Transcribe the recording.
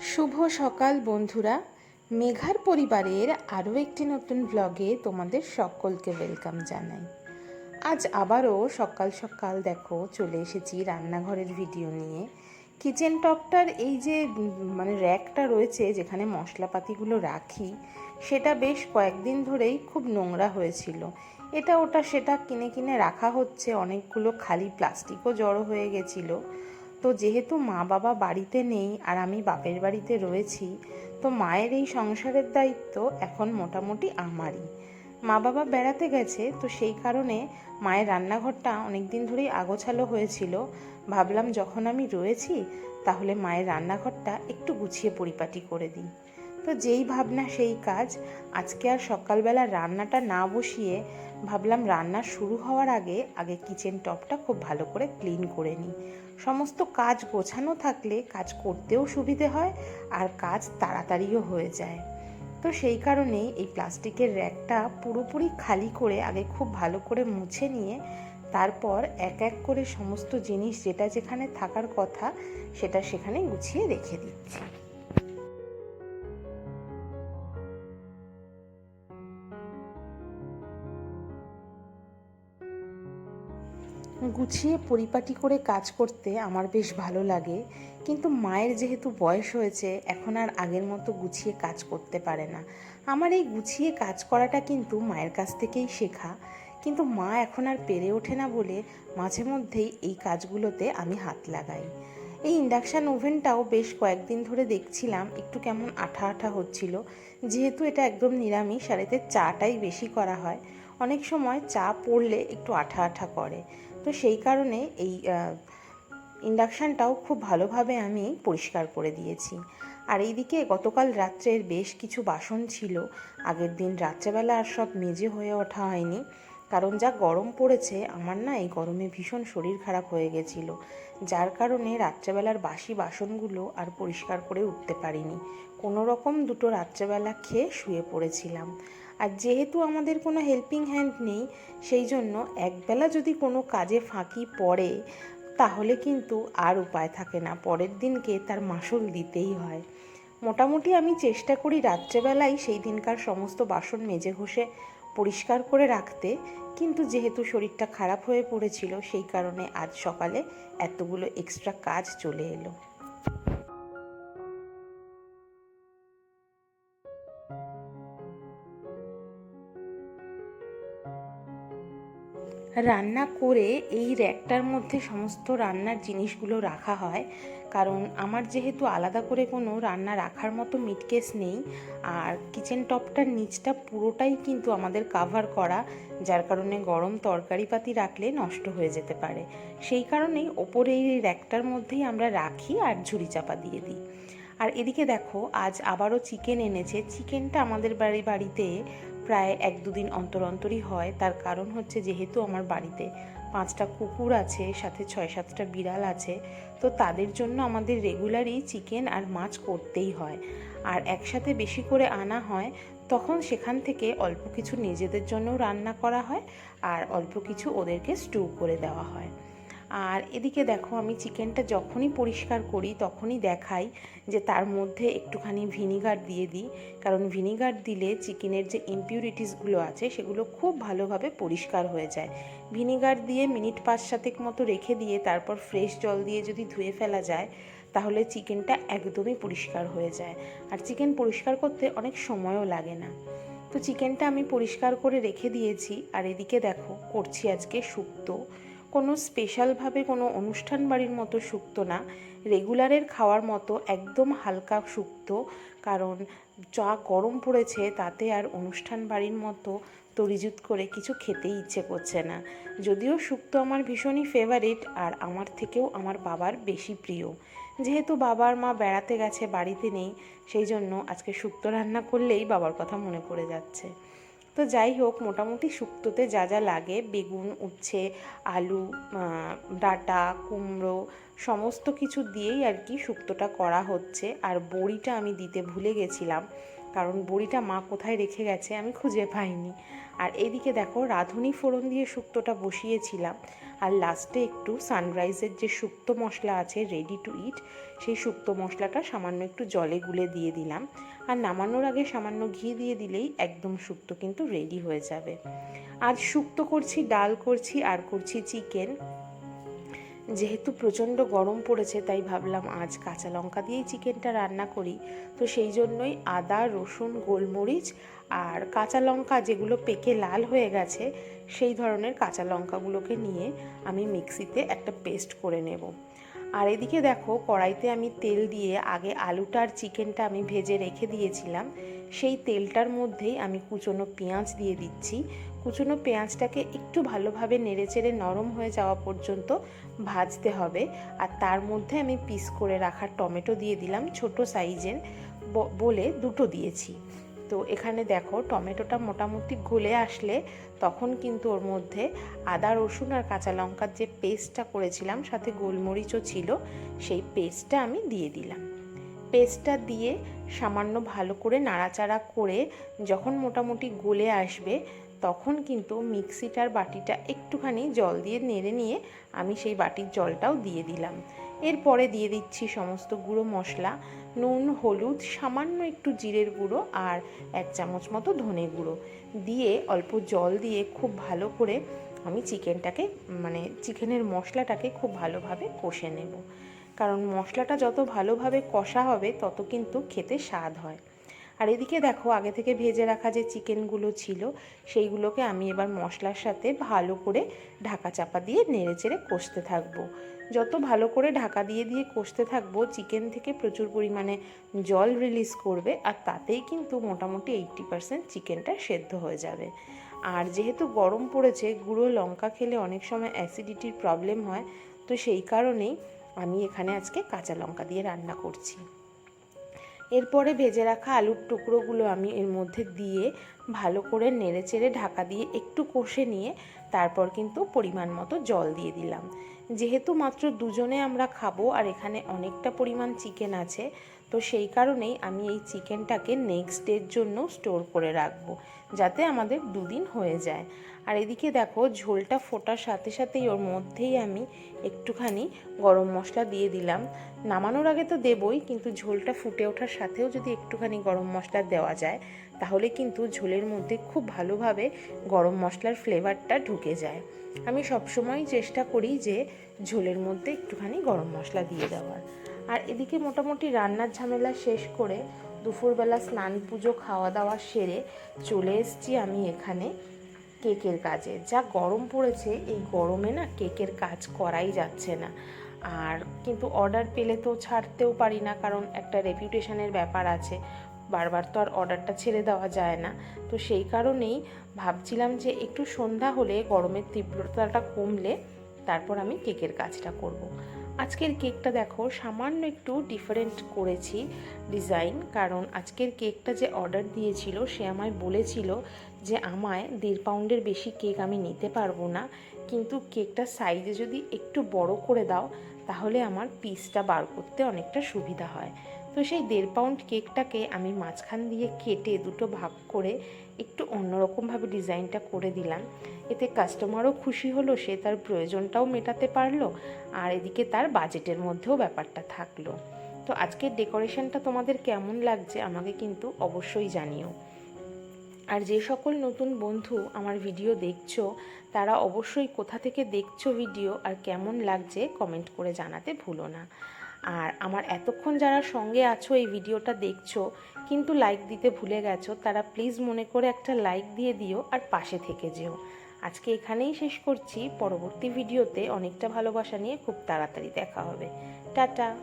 শুভ সকাল বন্ধুরা। মেঘার পরিবারের আরও একটি নতুন ব্লগে তোমাদের সকলকে ওয়েলকাম জানাই। আজ আবারও সকাল সকাল দেখো, চলে এসেছি রান্নাঘরের ভিডিও নিয়ে। কিচেন টপটার এই যে মানে র্যাকটা রয়েছে, যেখানে মশলাপাতিগুলো রাখি, সেটা বেশ কয়েকদিন ধরেই খুব নোংরা হয়েছিল। এটা ওটা সেটা কিনে কিনে রাখা হচ্ছে, অনেকগুলো খালি প্লাস্টিকও জড়ো হয়ে গেছিল। তো যেহেতু মা বাবা বাড়িতে নেই আর আমি বাপের বাড়িতে রয়েছি, তো মায়ের এই সংসারের দায়িত্ব এখন মোটামুটি আমারই। মা বাবা বেড়াতে গেছে, তো সেই কারণে মায়ের রান্নাঘরটা অনেক দিন ধরেই আগোছালো হয়েছিল। ভাবলাম যখন আমি রয়েছি, তাহলে মায়ের রান্নাঘরটা একটু গুছিয়ে পরিপাটি করে দিই। তো যেই ভাবনা, সেই কাজ। আজকে আর সকালবেলা রান্নাটা না বসিয়ে ভাবলাম রান্না শুরু হওয়ার আগে আগে কিচেন টপটা খুব ভালো করে ক্লিন করে নিই। সমস্ত কাজ গোছানো থাকলে কাজ করতেও সুবিধে হয় আর কাজ তাড়াতাড়িও হয়ে যায়। তো সেই কারণেই এই প্লাস্টিকের র্যাকটা পুরোপুরি খালি করে আগে খুব ভালো করে মুছে নিয়ে, তারপর এক এক করে সমস্ত জিনিস যেটা যেখানে থাকার কথা, সেটা সেখানে গুছিয়ে রেখে দিচ্ছি। গুছিয়ে পরিপাটি করে কাজ করতে আমার বেশ ভালো লাগে। কিন্তু মায়ের যেহেতু বয়স হয়েছে, এখন আর আগের মতো গুছিয়ে কাজ করতে পারে না। আমার এই গুছিয়ে কাজ করাটা কিন্তু মায়ের কাছ থেকেই শেখা। কিন্তু মা এখন আর পেরে ওঠে না বলে মাঝে মধ্যেই এই কাজগুলোতে আমি হাত লাগাই। এই ইন্ডাকশান ওভেনটাও বেশ কয়েকদিন ধরে দেখছিলাম, একটু কেমন আঠা আঠা হচ্ছিল। যেহেতু এটা একদম নিরামিষ আর এতে চাটাই বেশি করা হয়, অনেক সময় চা পড়লে একটু আঠা আঠা করে। তো সেই কারণে এই ইন্ডাকশানটাও খুব ভালোভাবে আমি পরিষ্কার করে দিয়েছি। আর এইদিকে গতকাল রাত্রের বেশ কিছু বাসন ছিল। আগের দিন রাত্রেবেলা আর সব মেজে হয়ে ওঠা হয়নি। কারণ যা গরম পড়েছে, আমার না এই গরমে ভীষণ শরীর খারাপ হয়ে গেছিল। যার কারণে রাত্রেবেলার বাসি বাসনগুলো আর পরিষ্কার করে উঠতে পারিনি। কোনো রকম দুটো রাত্রেবেলা খেয়ে শুয়ে পড়েছিলাম। আর যেহেতু আমাদের কোনো হেল্পিং হ্যান্ড নেই, সেই জন্য একবেলা যদি কোনো কাজে ফাঁকি পড়ে, তাহলে কিন্তু আর উপায় থাকে না। পরের দিনকে তার মাসুল দিতেই হয়। মোটামুটি আমি চেষ্টা করি রাত্রেবেলাই সেই দিনকার সমস্ত বাসন মেজে ঘষে পরিষ্কার করে রাখতে। কিন্তু যেহেতু শরীরটা খারাপ হয়ে পড়েছিল, সেই কারণে আজ সকালে এতগুলো এক্সট্রা কাজ চলে এলো। রান্না করে এই র্যাকটার মধ্যে সমস্ত রান্নার জিনিসগুলো রাখা হয়। কারণ আমার যেহেতু আলাদা করে কোনো রান্না রাখার মতো মিটকেস নেই, আর কিচেন টপটার নিচটা পুরোটাই কিন্তু আমাদের কাভার করা, যার কারণে গরম তরকারিপাতি রাখলে নষ্ট হয়ে যেতে পারে। সেই কারণেই ওপরে এই র্যাকটার মধ্যেই আমরা রাখি আর ঝুড়ি চাপা দিয়ে দিই। আর এদিকে দেখো, আজ আবারও চিকেন এনেছে। চিকেনটা আমাদের বাড়ি, বাড়িতে প্রায় এক দুদিন অন্তর অন্তরই হয়। তার কারণ হচ্ছে যেহেতু আমার বাড়িতে পাঁচটা কুকুর আছে, সাথে ছয় সাতটা বিড়াল আছে, তো তাদের জন্য আমাদের রেগুলারই চিকেন আর মাছ করতেই হয়। আর একসাথে বেশি করে আনা হয়, তখন সেখান থেকে অল্প কিছু নিজেদের জন্যও রান্না করা হয় আর অল্প কিছু ওদেরকে স্টু করে দেওয়া হয়। আর এদিকে দেখো আমি চিকেনটা যখনই পরিষ্কার করি তখনই দেখাই যে তার মধ্যে একটুখানি ভিনিগার দিয়ে দিই। কারণ ভিনিগার দিলে চিকেনের যে ইমপিউরিটিসগুলো আছে সেগুলো খুব ভালোভাবে পরিষ্কার হয়ে যায়। ভিনিগার দিয়ে মিনিট পাঁচ সাতেক মতো রেখে দিয়ে তারপর ফ্রেশ জল দিয়ে যদি ধুয়ে ফেলা যায়, তাহলে চিকেনটা একদমই পরিষ্কার হয়ে যায়। আর চিকেন পরিষ্কার করতে অনেক সময়ও লাগে না। তো চিকেনটা আমি পরিষ্কার করে রেখে দিয়েছি। আর এদিকে দেখো, করছি আজকে শুক্তো। কোনো স্পেশালভাবে কোনো অনুষ্ঠান বাড়ির মতো শুক্তো না। রেগুলারের খাওয়ার মতো একদম হালকা শুক্তো, কারণ যা গরম পড়েছে তাতে আর অনুষ্ঠান বাড়ির মতো তরিজুত করে কিছু খেতেই ইচ্ছে করছে না। যদিও শুক্তো আমার ভীষণই ফেভারিট আর আমার থেকেও আমার বাবার বেশি প্রিয়। যেহেতু বাবার মা বেড়াতে গেছে, বাড়িতে নেই, সেই জন্য আজকে শুক্তো রান্না করলেই বাবার কথা মনে পড়ে যাচ্ছে। তো যাই হোক, মোটামুটি শুক্তোতে যা যা লাগে, বেগুন, উচ্ছে, আলু ডাটা, কুমড়ো, সমস্ত কিছু দিয়েই আর কি শুক্তোটা করা হচ্ছে। আর বড়িটা আমি দিতে ভুলে গেছিলাম। কারণ বড়িটা মা কোথায় রেখে গেছে আমি খুঁজে পাইনি। আর এদিকে দেখো, রাঁধুনি ফোড়ন দিয়ে শুক্তোটা বসিয়েছিলাম। আর লাস্টে একটু সানরাইজের যে শুক্তো মশলা আছে রেডি টু ইট সেই শুক্তো মশলাটা সামান্য একটু জলে গুলে দিয়ে দিলাম। আর নামানোর আগে সামান্য ঘি দিয়ে দিলেই একদম শুক্তো কিন্তু রেডি হয়ে যাবে। আজ শুক্তো করছি, ডাল করছি, আর করছি চিকেন যেহেতু প্রচণ্ড গরম পড়েছে, তাই ভাবলাম আজ কাঁচা লঙ্কা দিয়েই চিকেনটা রান্না করি। তো সেই জন্যই আদা, রসুন, গোলমরিচ আর কাঁচা লঙ্কা যেগুলো পেকে লাল হয়ে গেছে, সেই ধরনের কাঁচা লঙ্কাগুলোকে নিয়ে আমি মিক্সিতে একটা পেস্ট করে নেব। আর এদিকে দেখো, কড়াইতে আমি তেল দিয়ে আগে আলুটা আর চিকেনটা আমি ভেজে রেখে দিয়েছিলাম। সেই তেলটার মধ্যেই আমি কুচনো পেঁয়াজ দিয়ে দিচ্ছি। কুচনো পেঁয়াজটাকে একটু ভালোভাবে নেড়েচেড়ে নরম হয়ে যাওয়া পর্যন্ত ভাজতে হবে। আর তার মধ্যে আমি পিস করে রাখা টমেটো দিয়ে দিলাম, ছোট সাইজের বলে দুটো দিয়েছি। তো এখানে দেখো টমেটোটা মোটামুটি গলে আসলে তখন কিন্তু ওর মধ্যে আদা, রসুন আর কাঁচা লঙ্কার যে পেস্টটা করেছিলাম, সাথে গোলমরিচও ছিল, সেই পেস্টটা আমি দিয়ে দিলাম। পেস্টটা দিয়ে সামান্য ভালো করে নাড়াচাড়া করে যখন মোটামুটি গলে আসবে তখন কিন্তু মিক্সিটার বাটিটা একটুখানি জল দিয়ে নেড়ে নিয়ে আমি সেই বাটির জলটাও দিয়ে দিলাম। এরপরে দিয়ে দিচ্ছি সমস্ত গুঁড়ো মশলা, নুন, হলুদ, সামান্য একটু জিরের গুঁড়ো আর এক চামচ মতো ধনে গুঁড়ো। দিয়ে অল্প জল দিয়ে খুব ভালো করে আমি চিকেনটাকে মানে চিকেনের মশলাটাকে খুব ভালোভাবে কষে নেব। কারণ মশলাটা যত ভালোভাবে কষা হবে, তত কিন্তু খেতে স্বাদ হয়। আর এদিকে দেখো, আগে থেকে ভেজে রাখা যে চিকেনগুলো ছিল, সেইগুলোকে আমি এবার মশলার সাথে ভালো করে ঢাকা চাপা দিয়ে নেড়ে চেড়ে কষতে থাকব। যত ভালো করে ঢাকা দিয়ে দিয়ে কষতে থাকব, চিকেন থেকে প্রচুর পরিমাণে জল রিলিজ করবে আর তাতেই কিন্তু মোটামুটি এইট্টি পারসেন্ট চিকেনটা সেদ্ধ হয়ে যাবে। আর যেহেতু গরম পড়েছে, গুঁড়ো লঙ্কা খেলে অনেক সময় অ্যাসিডিটির প্রবলেম হয়, তো সেই কারণেই আমি এখানে আজকে কাঁচা লঙ্কা দিয়ে রান্না করছি। এরপরে ভেজে রাখা আলুর টুকরোগুলো আমি এর মধ্যে দিয়ে ভালো করে নেড়ে চেড়ে ঢাকা দিয়ে একটু কষে নিয়ে তারপর কিন্তু পরিমাণ মতো জল দিয়ে দিলাম। যেহেতু মাত্র দুজনে আমরা খাব আর এখানে অনেকটা পরিমাণ চিকেন আছে তো সেই কারণেই আমি এই চিকেনটাকে নেক্সট ডের জন্য স্টোর করে রাখব, যাতে আমাদের দুদিন হয়ে যায়। আর এদিকে দেখো, ঝোলটা ফোটার সাথে সাথেই ওর মধ্যেই আমি একটুখানি গরম মশলা দিয়ে দিলাম। নামানোর আগে তো দেবই, কিন্তু ঝোলটা ফুটে ওঠার সাথেও যদি একটুখানি গরম মশলা দেওয়া যায়, তাহলে কিন্তু ঝোলের মধ্যে খুব ভালোভাবে গরম মশলার ফ্লেভারটা ঢুকে যায়। আমি সবসময় চেষ্টা করি যে ঝোলের মধ্যে একটুখানি গরম মশলা দিয়ে দেওয়ার। আর এদিকে মোটামুটি রান্নার ঝামেলা শেষ করে দুপুরবেলা স্নান পুজো খাওয়া দাওয়া সেরে চলে এসছি আমি এখানে কেকের কাজে। যা গরম পড়েছে, এই গরমে না কেকের কাজ করাই যাচ্ছে না। আর কিন্তু অর্ডার পেলে তো ছাড়তেও পারি না, কারণ একটা রেপুটেশনের ব্যাপার আছে। বারবার তো আর অর্ডারটা ছেড়ে দেওয়া যায় না। তো সেই কারণেই ভাবছিলাম যে একটু সন্ধ্যা হলে গরমের তীব্রতাটা কমলে তারপর আমি কেকের কাজটা করব। আজকের কেকটা দেখো, সামান্য একটু ডিফারেন্ট করেছি ডিজাইন কারণ আজকের কেকটা যে অর্ডার দিয়েছিল, সে আমায় বলেছিল যে আমায় দেড় পাউন্ডের বেশি কেক আমি নিতে পারব না, কিন্তু কেকটা সাইজে যদি একটু বড় করে দাও, তাহলে আমার পিসটা বার করতে অনেকটা সুবিধা হয়। তো সেই দেড় পাউন্ড কেকটাকে আমি মাঝখান দিয়ে কেটে দুটো ভাগ করে একটু অন্যরকমভাবে ডিজাইনটা করে দিলাম। এতে কাস্টমারও খুশি হলো, সে তার প্রয়োজনটাও মেটাতে পারল, আর এদিকে তার বাজেটের মধ্যেও ব্যাপারটা থাকল। তো আজকের ডেকোরেশনটা তোমাদের কেমন লাগছে আমাকে কিন্তু অবশ্যই জানিও। আর যে সকল নতুন বন্ধু আমার ভিডিও দেখছ, তারা অবশ্যই কোথা থেকে দেখছ ভিডিও আর কেমন লাগছে কমেন্ট করে জানাতে ভুলো না। আর আমার এতক্ষণ যারা সঙ্গে আছো এই ভিডিওটা দেখছ, কিন্তু লাইক দিতে ভুলে গেছো, তারা প্লিজ মনে করে একটা লাইক দিয়ে দিও আর পাশে থেকে যেও। আজকে এখানেই শেষ করছি। পরবর্তী ভিডিওতে অনেকটা ভালোবাসা নিয়ে খুব তাড়াতাড়ি দেখা হবে। টাটা!